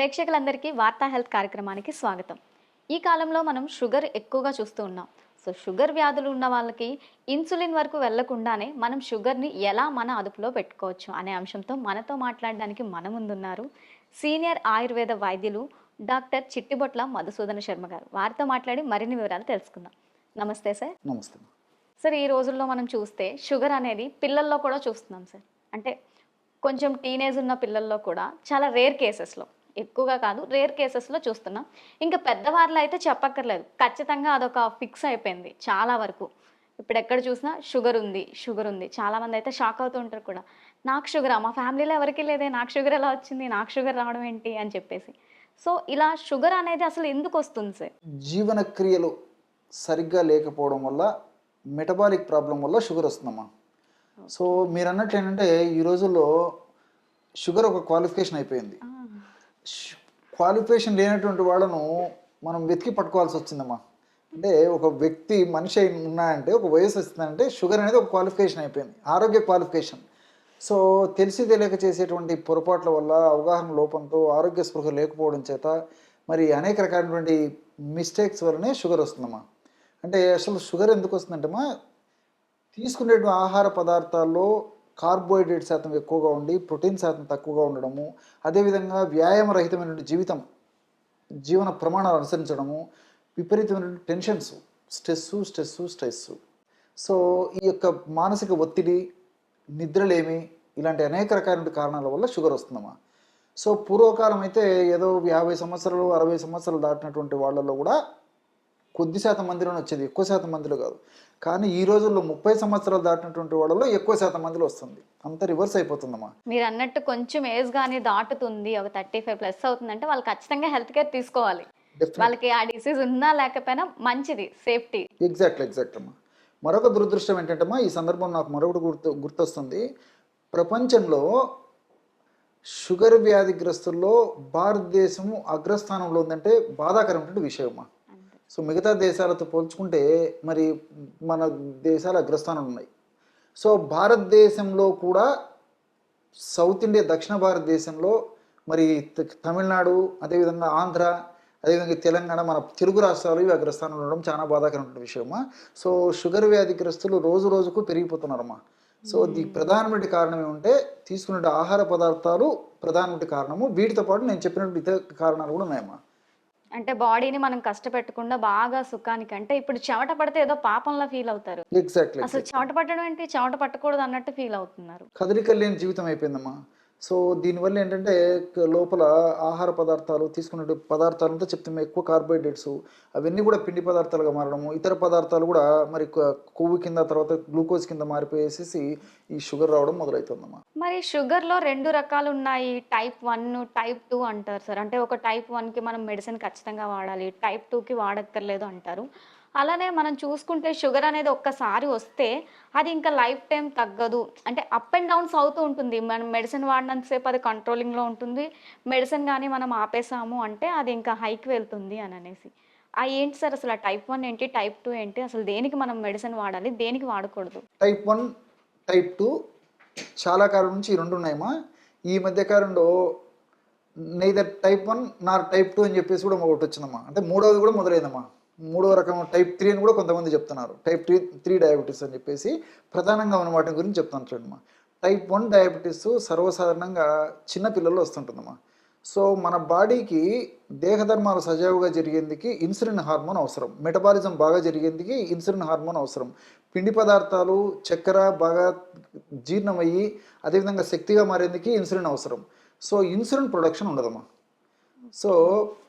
ప్రేక్షకులందరికీ వార్తా హెల్త్ కార్యక్రమానికి స్వాగతం. ఈ కాలంలో మనం షుగర్ ఎక్కువగా చూస్తూ ఉన్నాం. సో షుగర్ వ్యాధులు ఉన్న వాళ్ళకి ఇన్సులిన్ వరకు వెళ్ళకుండానే మనం షుగర్ని ఎలా మన అదుపులో పెట్టుకోవచ్చు అనే అంశంతో మనతో మాట్లాడడానికి మన ముందున్నారు సీనియర్ ఆయుర్వేద వైద్యులు డాక్టర్ చిట్టిబొట్ల మధుసూదన శర్మ గారు. వారితో మాట్లాడి మరిన్ని వివరాలు తెలుసుకుందాం. నమస్తే సార్. నమస్తే. సార్ ఈ రోజుల్లో మనం చూస్తే షుగర్ అనేది పిల్లల్లో కూడా చూస్తున్నాం సార్. అంటే కొంచెం టీనేజ్ ఉన్న పిల్లల్లో కూడా చాలా రేర్ కేసెస్లో ఎక్కువగా కాదు రేర్ కేసెస్లో చూస్తున్నాం. ఇంకా పెద్దవారిలో అయితే చెప్పక్కర్లేదు. ఖచ్చితంగా అదొక ఫిక్స్ అయిపోయింది చాలా వరకు. ఇప్పుడు ఎక్కడ చూసినా షుగర్ ఉంది షుగర్ ఉంది. చాలామంది అయితే షాక్ అవుతూ ఉంటారు కూడా. నాకు షుగరా మా ఫ్యామిలీలో ఎవరికీ లేదే. నాకు షుగర్ ఎలా వచ్చింది? నాకు షుగర్ రావడం ఏంటి? అని చెప్పేసి. సో ఇలా షుగర్ అనేది అసలు ఎందుకు వస్తుంది సార్? జీవన క్రియలు సరిగ్గా లేకపోవడం వల్ల మెటబాలిక్ ప్రాబ్లం వల్ల షుగర్ వస్తుందమ్మా. సో మీరు అన్నట్టు ఏంటంటే ఈ రోజుల్లో షుగర్ ఒక క్వాలిఫికేషన్ అయిపోయింది. క్వాలిఫికేషన్ లేనటువంటి వాళ్ళను మనం వెతికి పట్టుకోవాల్సి వచ్చిందమ్మా. అంటే ఒక వ్యక్తి మనిషి ఉన్నాయంటే ఒక వయసు వస్తుందంటే షుగర్ అనేది ఒక క్వాలిఫికేషన్ అయిపోయింది. ఆరోగ్య క్వాలిఫికేషన్. సో తెలిసి తెలియక చేసేటువంటి పొరపాట్ల వల్ల అవగాహన లోపంతో ఆరోగ్య స్పృహ లేకపోవడం చేత మరి అనేక రకాలైనటువంటి మిస్టేక్స్ వల్లనే షుగర్ వస్తుందమ్మా. అంటే అసలు షుగర్ ఎందుకు వస్తుందంటేమా తీసుకునే ఆహార పదార్థాల్లో కార్బోహైడ్రేట్ శాతం ఎక్కువగా ఉండి ప్రోటీన్ శాతం తక్కువగా ఉండడము అదేవిధంగా వ్యాయామరహితమైనటువంటి జీవితం జీవన ప్రమాణాలు అనుసరించడము విపరీతమైనటువంటి tensions stress stress stress. So ఈ యొక్క మానసిక ఒత్తిడి నిద్రలేమి ఇలాంటి అనేక రకాలైన కారణాల వల్ల షుగర్ వస్తుందమ్మా. సో పూర్వకాలం అయితే ఏదో యాభై సంవత్సరాలు అరవై సంవత్సరాలు దాటినటువంటి వాళ్ళలో కూడా కొద్ది శాతం మందిలోనే వచ్చేది ఎక్కువ శాతం మందిలో కాదు. కానీ ఈ రోజుల్లో ముప్పై సంవత్సరాలు దాటినటువంటి వాళ్ళలో ఎక్కువ శాతం మందిలో వస్తుంది. అంత రివర్స్ అయిపోతుందమ్మా. మీరు అన్నట్టు కొంచెం ఏజ్ కానీ దాటుతుంది ఒక థర్టీ ఫైవ్ ప్లస్ అవుతుందంటే వాళ్ళు ఖచ్చితంగా హెల్త్ కేర్ తీసుకోవాలి. వాళ్ళకి ఆ డిసీజ్ ఉన్నా లేకపోయినా మంచిది సేఫ్టీ. ఎగ్జాక్ట్లీ ఎగ్జాక్ట్ అమ్మా. మరొక దురదృష్టం ఏంటంటే ఈ సందర్భం నాకు మరొకటి గుర్తు గుర్తొస్తుంది. ప్రపంచంలో షుగర్ వ్యాధిగ్రస్తుల్లో భారతదేశము అగ్రస్థానంలో ఉందంటే బాధాకరమైనటువంటి విషయం అమ్మా సో మిగతా దేశాలతో పోల్చుకుంటే మరి మన దేశాలు అగ్రస్థానంలో ఉన్నాయి. సో భారతదేశంలో కూడా సౌత్ ఇండియా దక్షిణ భారతదేశంలో మరి తమిళనాడు అదేవిధంగా ఆంధ్ర అదేవిధంగా తెలంగాణ మన తెలుగు రాష్ట్రాలు ఇవి అగ్రస్థానంలో ఉండడం చాలా బాధాకరమైన విషయమా? సో షుగర్ వ్యాధిగ్రస్తులు రోజు రోజుకు పెరిగిపోతున్నారమ్మా. సో దీనికి ప్రధానమైన కారణం ఏమంటే తీసుకునే ఆహార పదార్థాలు ప్రధానమైన కారణము. వీటితో పాటు నేను చెప్పినట్టు ఇతర కారణాలు కూడా ఉన్నాయమ్మా. అంటే బాడీని మనం కష్టపెట్టకుండా బాగా సుఖానికి అంటే ఇప్పుడు చెమట పడితే ఏదో పాపంలా ఫీల్ అవుతారు. ఎగ్జాక్ట్లీ అసలు చెమట పట్టడం ఏంటి? చెమట పట్టకూడదు అన్నట్టు ఫీల్ అవుతున్నారు. కదలికలు లేని జీవితం అయిపోయిందమ్మా. సో దీనివల్ల ఏంటంటే లోపల ఆహార పదార్థాలు తీసుకునే పదార్థాలంతా చెప్తాము ఎక్కువ కార్బోహైడ్రేట్స్ అవన్నీ కూడా పిండి పదార్థాలుగా మారడము. ఇతర పదార్థాలు కూడా మరి కొవ్వు కింద తర్వాత గ్లూకోజ్ కింద మారిపోయేసేసి ఈ షుగర్ రావడం మొదలవుతుందమ్మా మరి షుగర్లో రెండు రకాలు ఉన్నాయి. టైప్ వన్ టైప్ టూ అంటారు సార్. అంటే ఒక టైప్ వన్కి మనం మెడిసిన్ ఖచ్చితంగా వాడాలి. టైప్ టూకి వాడక్కర్లేదు అంటారు. అలానే మనం చూసుకుంటే షుగర్ అనేది ఒక్కసారి వస్తే అది ఇంకా లైఫ్ టైం తగ్గదు. అంటే అప్ అండ్ డౌన్స్ అవుతూ ఉంటుంది. మనం మెడిసిన్ వాడినంతసేపు అది కంట్రోలింగ్లో ఉంటుంది. మెడిసిన్ కానీ మనం ఆపేసాము అంటే అది ఇంకా హైకి వెళ్తుంది అని అనేసి. ఆ ఏంటి సార్ అసలు ఆ టైప్ వన్ ఏంటి? టైప్ టూ ఏంటి? అసలు దేనికి మనం మెడిసిన్ వాడాలి? దేనికి వాడకూడదు? టైప్ వన్ టైప్ టూ చాలా కాలం నుంచి ఈ రెండు ఉన్నాయమ్మా. ఈ మధ్య కాలంలో neither type one nor type two అని చెప్పేసి కూడా ఒకటి వచ్చిందమ్మా. అంటే మూడవది కూడా మొదలైందమ్మా. మూడో రకం టైప్ త్రీ అని కూడా కొంతమంది చెప్తున్నారు. టైప్ త్రీ త్రీ డయాబెటీస్ అని చెప్పేసి ప్రధానంగా ఉన్న వాటి గురించి చెప్తాను చూడమ్మా టైప్ వన్ డయాబెటీస్ సర్వసాధారణంగా చిన్న పిల్లల్లో వస్తుంటుందమ్మా. సో మన బాడీకి దేహధర్మాలు సజావుగా జరిగేందుకు ఇన్సులిన్ హార్మోన్ అవసరం. మెటబాలిజం బాగా జరిగేందుకు ఇన్సులిన్ హార్మోన్ అవసరం. పిండి పదార్థాలు చక్కెర బాగా జీర్ణమయ్యి అదేవిధంగా శక్తిగా మారేందుకు ఇన్సులిన్ అవసరం. సో ఇన్సులిన్ ప్రొడక్షన్ ఉండదమ్మా. సో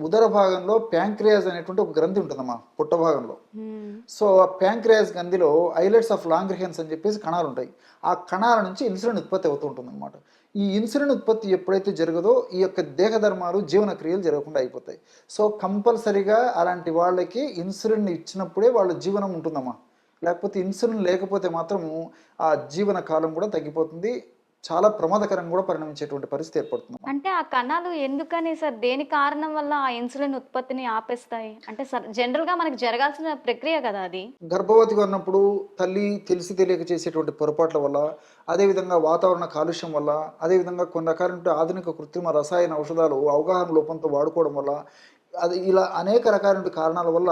ఉదర భాగంలో ప్యాంక్రియాస్ అనేటువంటి ఒక గ్రంథి ఉంటుందమ్మా పుట్ట భాగంలో. సో ఆ ప్యాంక్రియాస్ గ్రంథిలో ఐలెట్స్ ఆఫ్ లాంగ్రిహెన్స్ అని చెప్పేసి కణాలు ఉంటాయి. ఆ కణాల నుంచి ఇన్సులిన్ ఉత్పత్తి అవుతూ ఉంటుంది అనమాట ఈ ఇన్సులిన్ ఉత్పత్తి ఎప్పుడైతే జరగదో ఈ యొక్క దేహధర్మాలు జీవన క్రియలు జరగకుండా అయిపోతాయి. సో కంపల్సరీగా అలాంటి వాళ్ళకి ఇన్సులిన్ ఇచ్చినప్పుడే వాళ్ళ జీవనం ఉంటుందమ్మా. లేకపోతే ఇన్సులిన్ లేకపోతే మాత్రము ఆ జీవన కాలం కూడా తగ్గిపోతుంది. చాలా ప్రమాదకరంగా కూడా పరిణమించేటువంటి పరిస్థితి ఏర్పడుతుంది అంటే ఆ కణాలు ఎందుకని సార్? దేని కారణం వల్ల ఆ ఇన్సులిన్ ఉత్పత్తిని ఆపేస్తాయి? అంటే సార్ జనరల్గా మనకి జరగాల్సిన ప్రక్రియ కదా అది? గర్భవతిగా ఉన్నప్పుడు తల్లి తెలిసి తెలియక చేసేటువంటి పొరపాట్ల వల్ల అదేవిధంగా వాతావరణ కాలుష్యం వల్ల అదేవిధంగా కొన్ని రకాలైన ఆధునిక కృత్రిమ రసాయన ఔషధాలు అవగాహన లోపంతో వాడుకోవడం వల్ల అది ఇలా అనేక రకాలైన కారణాల వల్ల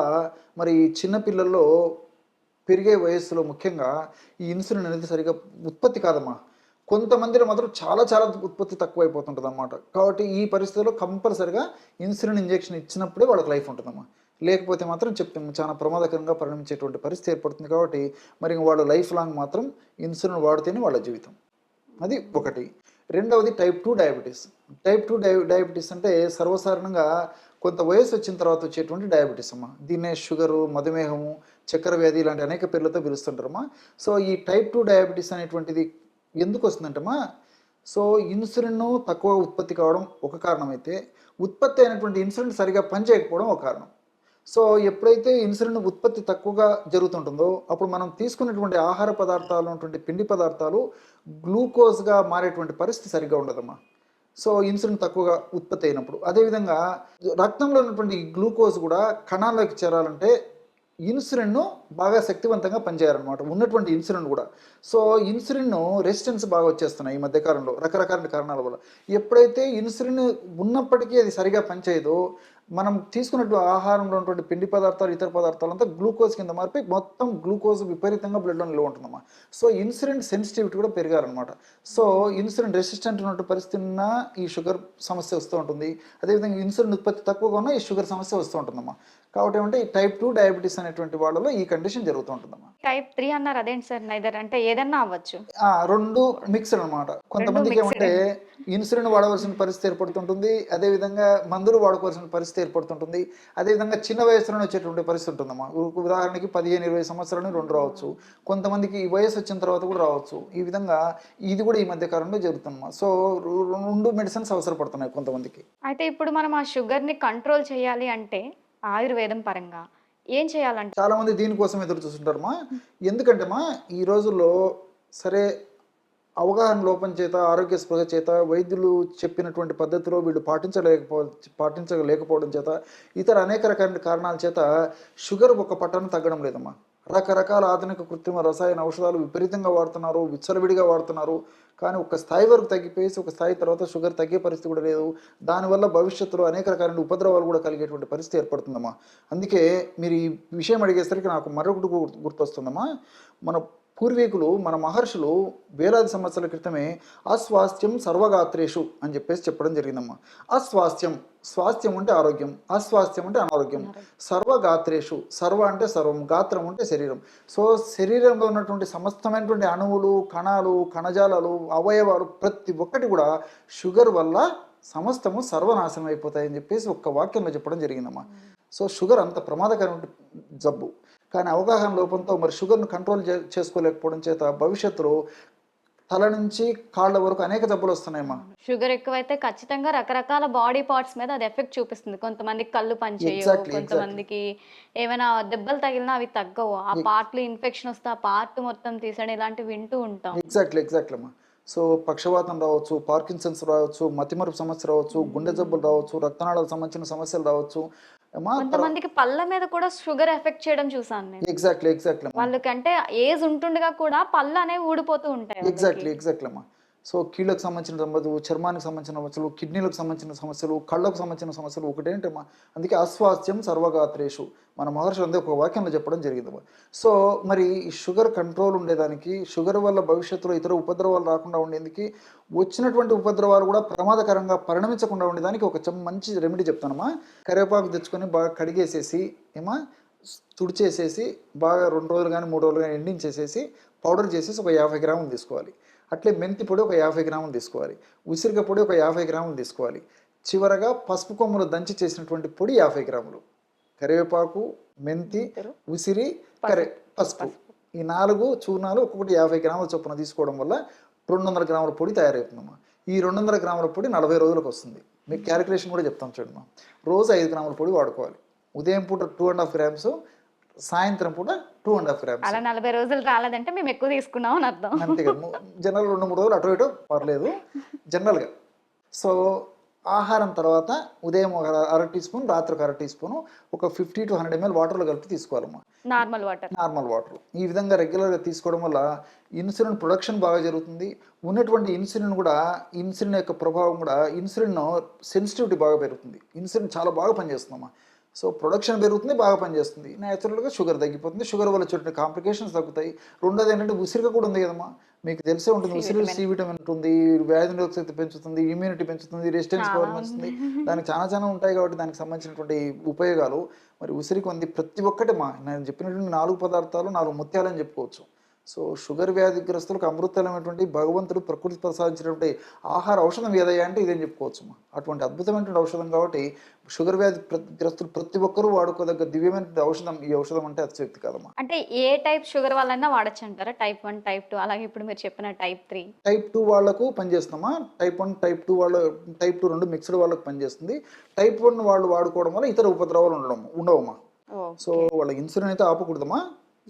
మరి చిన్న పిల్లల్లో పెరిగే వయస్సులో ముఖ్యంగా ఈ ఇన్సులిన్ అనేది సరిగా ఉత్పత్తి కాదమ్మా. కొంతమందిలో మాత్రం చాలా చాలా ఉత్పత్తి తక్కువైపోతుంటుంది అనమాట అన్నమాట కాబట్టి ఈ పరిస్థితుల్లో కంపల్సరిగా ఇన్సులిన్ ఇంజెక్షన్ ఇచ్చినప్పుడే వాళ్ళకి లైఫ్ ఉంటుందమ్మా. లేకపోతే మాత్రం చెప్తాము చాలా ప్రమాదకరంగా పరిణమించేటువంటి పరిస్థితి ఏర్పడుతుంది కాబట్టి మరి వాళ్ళు లైఫ్ లాంగ్ మాత్రం ఇన్సులిన్ వాడితేనే వాళ్ళ జీవితం. అది ఒకటి. రెండవది type two diabetes. Type two diabetes అంటే సర్వసాధారణంగా కొంత వయసు వచ్చిన తర్వాత వచ్చేటువంటి డయాబెటీస్ అమ్మా. దీన్నే షుగరు మధుమేహము చక్కెర వ్యాధి ఇలాంటి అనేక పేర్లతో పిలుస్తుంటారమ్మా. సో ఈ టైప్ టూ డయాబెటీస్ అనేటువంటిది ఎందుకు వస్తుందంటమ్మా సో ఇన్సులిన్ తక్కువ ఉత్పత్తి కావడం ఒక కారణం అయితే ఉత్పత్తి అయినటువంటి ఇన్సులిన్ సరిగా పనిచేయకపోవడం ఒక కారణం. సో ఎప్పుడైతే ఇన్సులిన్ ఉత్పత్తి తక్కువగా జరుగుతుంటుందో అప్పుడు మనం తీసుకున్నటువంటి ఆహార పదార్థాలు ఉన్నటువంటి పిండి పదార్థాలు గ్లూకోజ్గా మారేటువంటి పరిస్థితి సరిగ్గా ఉండదమ్మా. సో ఇన్సులిన్ తక్కువగా ఉత్పత్తి అయినప్పుడు. అదేవిధంగా రక్తంలో ఉన్నటువంటి గ్లూకోజ్ కూడా కణాల్లోకి చేరాలంటే ఇన్సులిన్ను బాగా శక్తివంతంగా పనిచేయాలన్నమాట. ఉన్నటువంటి ఇన్సులిన్ కూడా. సో ఇన్సులిన్ రెసిస్టెన్స్ బాగా వచ్చేస్తున్నాయి ఈ మధ్యకాలంలో రకరకాల కారణాల వల్ల. ఎప్పుడైతే ఇన్సులిన్ ఉన్నప్పటికీ అది సరిగా పనిచేయదో మనం తీసుకున్నట్టు ఆహారంలో ఉన్నటువంటి పిండి పదార్థాలు ఇతర పదార్థాలు అంతా గ్లూకోజ్ కింద మారిపోయి మొత్తం గ్లూకోజ్ విపరీతంగా బ్లడ్లో నిల్వ ఉంటుందమ్మా. సో ఇన్సులిన్ సెన్సిటివిటీ కూడా పెరిగారనమాట సో ఇన్సులిన్ రెసిస్టెంట్ ఉన్నటువంటి పరిస్థితి ఉన్నా ఈ షుగర్ సమస్య వస్తూ ఉంటుంది. అదేవిధంగా ఇన్సులిన్ ఉత్పత్తి తక్కువగా ఉన్నా ఈ షుగర్ సమస్య వస్తూ ఉంటుందమ్మా. కాబట్టి ఏమంటే ఈ టైప్ టూ డయాబెటీస్ అనేటువంటి వాళ్ళలో ఈ కండిషన్ జరుగుతూ ఉంటుందమ్మా. టైప్ త్రీ అన్నారు అదేంటి సార్ నైదర్? అంటే ఏదన్నా అవ్వచ్చు. రెండు మిక్స్డ్ అనమాట కొంతమందికి. ఏమంటే ఇన్సులిన్ వాడవలసిన పరిస్థితి ఏర్పడుతుంటుంది అదేవిధంగా మందులు వాడుకోవాల్సిన పరిస్థితి ఏర్పడుతుంటుంది అదేవిధంగా చిన్న వయసులోనే వచ్చేటువంటి పరిస్థితి ఉంటుందమ్మా. ఉదాహరణకి పదిహేను ఇరవై సంవత్సరాలు రెండు రావచ్చు. కొంతమందికి ఈ వయసు వచ్చిన తర్వాత కూడా రావచ్చు. ఈ విధంగా ఇది కూడా ఈ మధ్య కాలంలో జరుగుతుందమ్మా. సో రెండు మెడిసిన్స్ అవసరపడుతున్నాయి కొంతమందికి. అయితే ఇప్పుడు మనం ఆ షుగర్ని కంట్రోల్ చేయాలి అంటే ఆయుర్వేదం పరంగా ఏం చేయాలంటే? చాలా మంది దీనికోసం ఎదురు చూస్తుంటారమ్మా. ఎందుకంటే మా ఈ రోజుల్లో సరే అవగాహన లోపం చేత ఆరోగ్య స్పృహ చేత వైద్యులు చెప్పినటువంటి పద్ధతిలో వీళ్ళు పాటించలేకపో పాటించలేకపోవడం చేత ఇతర అనేక రకాల కారణాల చేత షుగర్ ఒక పట్టణం తగ్గడం లేదమ్మా. రకరకాల ఆధునిక కృత్రిమ రసాయన ఔషధాలు విపరీతంగా వాడుతున్నారు విచ్చలవిడిగా వాడుతున్నారు. కానీ ఒక స్థాయి వరకు తగ్గిపోయేసి ఒక స్థాయి తర్వాత షుగర్ తగ్గే పరిస్థితి కూడా లేదు. దానివల్ల భవిష్యత్తులో అనేక రకాలైన ఉపద్రవాలు కూడా కలిగేటువంటి పరిస్థితి ఏర్పడుతుందమ్మా. అందుకే మీరు ఈ విషయం అడిగేసరికి నాకు మరొకటి గుర్తొస్తుందమ్మా. మన పూర్వీకులు మన మహర్షులు వేలాది సంవత్సరాల క్రితమే అస్వాస్థ్యం సర్వగాత్రేషు అని చెప్పేసి చెప్పడం జరిగిందమ్మా. అస్వాస్థ్యం స్వాస్థ్యం అంటే ఆరోగ్యం అస్వాస్థ్యం అంటే అనారోగ్యం. సర్వగాత్రేషు సర్వ అంటే సర్వం గాత్రం అంటే శరీరం. సో శరీరంలో ఉన్నటువంటి సమస్తమైనటువంటి అణువులు కణాలు కణజాలాలు అవయవాలు ప్రతి ఒక్కటి కూడా షుగర్ వల్ల సమస్తము సర్వనాశనం అయిపోతాయని చెప్పేసి ఒక్క వాక్యంలో చెప్పడం జరిగిందమ్మా. సో షుగర్ అంత ప్రమాదకరమైన జబ్బు. కానీ అవగాహన లోపంతో మరి షుగర్ను కంట్రోల్ చేసుకోలేకపోవడం చేత భవిష్యత్తులో తల నుంచి కాళ్ళ వరకు అనేక జబ్బులు వస్తున్నాయమ్మా షుగర్ ఎక్కువైతే ఖచ్చితంగా రకరకాల బాడీ పార్ట్స్ మీద అది ఎఫెక్ట్ చూపిస్తుంది. కొంతమందికి కళ్ళు పనిచేయవు Exactly, కొంతమందికి ఏమైనా దెబ్బలు తగిలినా అవి తగ్గవు. ఆ పార్ట్లు ఇన్ఫెక్షన్ వస్తే ఆ పార్ట్ మొత్తం తీసడం ఇలాంటివి వింటూ ఉంటాం. ఎగ్జాక్ట్లీ ఎగ్జాక్ట్లీ అమ్మా. సో పక్షవాతం రావచ్చు పార్కిన్సన్స్ రావచ్చు మతిమరుపు సమస్య రావచ్చు గుండె జబ్బులు రావచ్చు రక్తనాళాలకు సంబంధించిన సమస్యలు రావచ్చు కొంతమందికి పళ్ళ మీద కూడా షుగర్ ఎఫెక్ట్ చేయడం చూసాను నేను. ఎగ్జాక్ట్లీ ఎగ్జాక్ట్లీ వాళ్ళకంటే ఏజ్ ఉంటుండగా కూడా పళ్ళు అనేవి ఊడిపోతూ ఉంటాయి. ఎగ్జాక్ట్లీ ఎగ్జాక్ట్లీ అమ్మా. సో కీళ్ళకు సంబంధించిన సమస్యలు చర్మానికి సంబంధించిన సమస్యలు కిడ్నీలకు సంబంధించిన సమస్యలు కళ్ళకు సంబంధించిన సమస్యలు ఒకటేంటమ్మా అందుకే అస్వాస్థ్యం సర్వగాత్రేషు. మన మహర్షి అందే ఒక వాక్యంలో చెప్పడం జరిగింది. సో మరి ఈ షుగర్ కంట్రోల్ ఉండేదానికి షుగర్ వల్ల భవిష్యత్తులో ఇతర ఉపద్రవాలు రాకుండా ఉండేందుకు వచ్చినటువంటి ఉపద్రవాలు కూడా ప్రమాదకరంగా పరిణమించకుండా ఉండేదానికి ఒక మంచి రెమెడీ చెప్తానమ్మా. కరివేపాకు తెచ్చుకొని బాగా కడిగేసేసి ఏమా? తుడిచేసేసి బాగా రెండు రోజులు కానీ మూడు రోజులు కానీ ఎండించేసేసి పౌడర్ చేసేసి ఒక యాభై గ్రాములు తీసుకోవాలి. అట్లే మెంతి పొడి ఒక యాభై గ్రాములు తీసుకోవాలి. ఉసిరిక పొడి ఒక యాభై గ్రాములు తీసుకోవాలి. చివరగా పసుపు కొమ్ములు దంచి చేసినటువంటి పొడి యాభై గ్రాములు. కరివేపాకు మెంతి ఉసిరి కరే పసుపు. ఈ నాలుగు చూర్ణాలు ఒక్కొక్కటి యాభై గ్రాముల చొప్పున తీసుకోవడం వల్ల రెండు వందల గ్రాముల పొడి తయారవుతుందమ్మా. ఈ రెండు వందల గ్రాముల పొడి నలభై రోజులకు వస్తుంది. మీకు క్యాలిక్యులేషన్ కూడా చెప్తాం చూడమ్మా రోజు ఐదు గ్రాముల పొడి వాడుకోవాలి. ఉదయం పూట టూ అండ్ హాఫ్ గ్రామ్స్ సాయంత్రం పూట టూ అండ్ హాఫ్ గ్రామ్స్. అలా నలభై రోజులు రాలేదంటే మేము ఎక్కువ తీసుకున్నాం అని అర్థం. అంతే కదా. జనరల్ రెండు మూడు రోజులు అటు ఇటు పర్లేదు. జనరల్గా. సో ఆహారం తర్వాత ఉదయం ఒక అర టీ స్పూన్ రాత్రి ఒక అర టీ స్పూన్ ఒక ఫిఫ్టీ టు హండ్రెడ్ ఎంఎల్ వాటర్లో కలిపి తీసుకోవాలమ్మా నార్మల్ వాటర్. Normal water. ఈ విధంగా రెగ్యులర్గా తీసుకోవడం వల్ల ఇన్సులిన్ ప్రొడక్షన్ బాగా జరుగుతుంది. ఉన్నటువంటి ఇన్సులిన్ కూడా ఇన్సులిన్ యొక్క ప్రభావం కూడా ఇన్సులిన్ సెన్సిటివిటీ బాగా పెరుగుతుంది. ఇన్సులిన్ చాలా బాగా పనిచేస్తుందమ్మా. సో ప్రొడక్షన్ పెరుగుతుంది బాగా పనిచేస్తుంది. న్యాచురల్గా షుగర్ తగ్గిపోతుంది. షుగర్ వల్ల చుట్టూ కాంప్లికేషన్స్ తగ్గుతాయి. రెండోది ఏంటంటే ఉసిరిక కూడా ఉంది కదమ్మా. మీకు తెలిసే ఉంటుంది. ఉసిరి సి విటమిన్. ఉంటుంది. వ్యాధి నిరోధక శక్తి పెంచుతుంది. ఇమ్యూనిటీ పెంచుతుంది. రెసిస్టెన్స్ పవర్ పెంచుతుంది. దానికి చాలా చాలా ఉంటాయి కాబట్టి దానికి సంబంధించినటువంటి ఉపయోగాలు. మరి ఉసిరికి ఉంది ప్రతి ఒక్కటి మా నేను చెప్పినటువంటి నాలుగు పదార్థాలు నాలుగు ముత్యాలని చెప్పుకోవచ్చు. సో షుగర్ వ్యాధిగ్రస్తులకు అమృతమైనటువంటి భగవంతుడు ప్రకృతి ప్రసాదించినటువంటి ఆహార ఔషధం ఏదయ్యా అంటే ఇదేం చెప్పుకోవచ్చు. అటువంటి అద్భుతమైనటువంటి ఔషధం కాబట్టి షుగర్ వ్యాధి గ్రస్తులు ప్రతి ఒక్కరూ వాడుకోదగ్గ దివ్యమైనటువంటి ఔషధం ఈ ఔషధం అంటే అతిశక్తి కాదమ్మా. అంటే ఏ టైప్ షుగర్ వాళ్ళన్నా వాడచ్చు అంటారా టైప్ వన్ టైప్ టూ అలాగే ఇప్పుడు మీరు చెప్పిన టైప్ త్రీ? టైప్ టూ వాళ్ళకు పనిచేస్తామా టైప్ వన్ టైప్ టూ వాళ్ళ టైప్ టూ రెండు మిక్స్డ్ వాళ్ళకు పనిచేస్తుంది. టైప్ వన్ వాళ్ళు వాడుకోవడం వల్ల ఇతర ఉపద్రవాలు ఉండడం ఉండవమ్మా సో వాళ్ళ ఇన్సులిన్ అయితే ఆపకూడదమ్మా.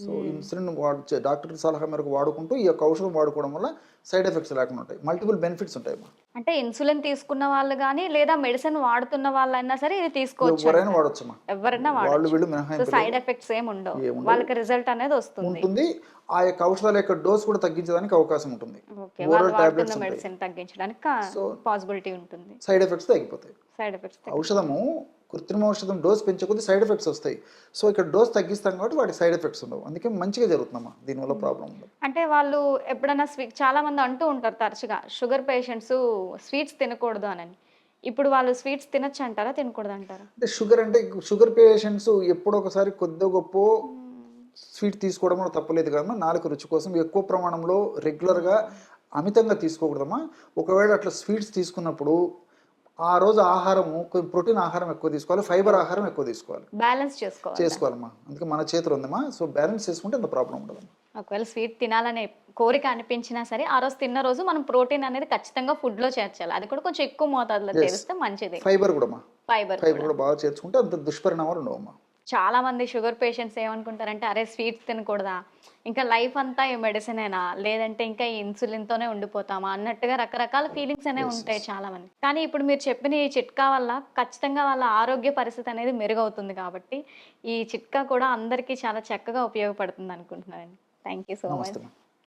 సో ఇన్సులిన్ వాడు డాక్టర్ సలహా మేరకు వాడుకుంటూ ఈ యొక్క ఔషధం వాడుకోవడం వల్ల సైడ్ ఎఫెక్ట్స్ లేకుండా ఉంటాయి. మల్టిపుల్ బెనిఫిట్స్ ఉంటాయమ్మా అంటే ఇన్సులిన్ తీసుకున్న వాళ్ళు కానీ లేదా మెడిసిన్ వాడుతున్న వాళ్ళైనా సరే ఇది తీసుకోవచ్చు ఎవరైనా వాడొచ్చమ్మా. ఎవరైనా వాళ్ళు వాడచ్చు. వీళ్ళు సైడ్ ఎఫెక్ట్స్ ఏమి ఉండవు. వాళ్ళకి రిజల్ట్ అనేది వస్తుంది. ఉంటుంది. ఆ యొక్క ఔషధాల యొక్క డోస్ కూడా తగ్గించడానికి అవకాశం ఉంటుంది. ఉంటాయి. మెడిసిన్ తగ్గించడానికి పాసిబిలిటీ ఉంటుంది. సైడ్ ఎఫెక్ట్స్ తగ్గిపోతాయి. సైడ్ ఎఫెక్ట్స్ ఔషధము కృత్రిమ ఔషధం డోస్ పెంచే కొద్దీ సైడ్ ఎఫెక్ట్స్ వస్తాయి. సో ఇక్కడ డోస్ తగ్గిస్తాం కాబట్టి వాటికి సైడ్ ఎఫెక్ట్స్ ఉండవు. అందుకే మంచిగా జరుగుతుందమ్మా. దీనివల్ల ప్రాబ్లం అంటే వాళ్ళు ఎప్పుడైనా స్వీట్ చాలా మంది అంటూ ఉంటారు తరచుగా షుగర్ పేషెంట్స్ స్వీట్స్ తినకూడదు అని. ఇప్పుడు వాళ్ళు స్వీట్స్ తినొచ్చు అంటారా తినకూడదు అంటారా అంటే షుగర్ అంటే షుగర్ పేషెంట్స్ ఎప్పుడో ఒకసారి కొద్ది గొప్ప స్వీట్ తీసుకోవడం కూడా తప్పలేదు కదమ్మా. నాలుగు రుచి కోసం ఎక్కువ ప్రమాణంలో రెగ్యులర్గా అమితంగా తీసుకోకూడదమ్మా. ఒకవేళ అట్లా స్వీట్స్ తీసుకున్నప్పుడు ఆ రోజు ఆహారము కొంచెం ప్రోటీన్ ఆహారం ఎక్కువ తీసుకోవాలి ఫైబర్ ఆహారం ఎక్కువ తీసుకోవాలి. బ్యాలెన్స్ చేసుకోవాలి. చేసుకోవాలమ్మా. అందుకే మన చేతిలో ఉందమ్మా. సో బ్యాలెన్స్ చేసుకుంటే అంత ప్రాబ్లం ఉండదు ఒకవేళ స్వీట్ తినాలనే కోరిక అనిపించినా సరే ఆ రోజు తిన్న రోజు మనం ప్రోటీన్ అనేది ఖచ్చితంగా ఫుడ్లో చేర్చాలి. అది కూడా కొంచెం ఎక్కువ మోతాదులో చేస్తే మంచిది. ఫైబర్ కూడా ఫైబర్ ఫైబర్ కూడా బాగా చేర్చుకుంటే అంత దుష్పరిణామాలు ఉండవమ్మా. చాలా మంది షుగర్ పేషెంట్స్ ఏమనుకుంటారంటే అరే స్వీట్స్ తినకూడదా? ఇంకా లైఫ్ అంతా ఈ మెడిసిన్ అయినా లేదంటే ఇంకా ఈ ఇన్సులిన్ తోనే ఉండిపోతామా? అన్నట్టుగా రకరకాల ఫీలింగ్స్ అనేవి ఉంటాయి చాలా మంది కానీ ఇప్పుడు మీరు చెప్పిన ఈ చిట్కా వల్ల ఖచ్చితంగా వాళ్ళ ఆరోగ్య పరిస్థితి అనేది మెరుగవుతుంది కాబట్టి ఈ చిట్కా కూడా అందరికీ చాలా చక్కగా ఉపయోగపడుతుంది అనుకుంటున్నానండి. Thank you so much.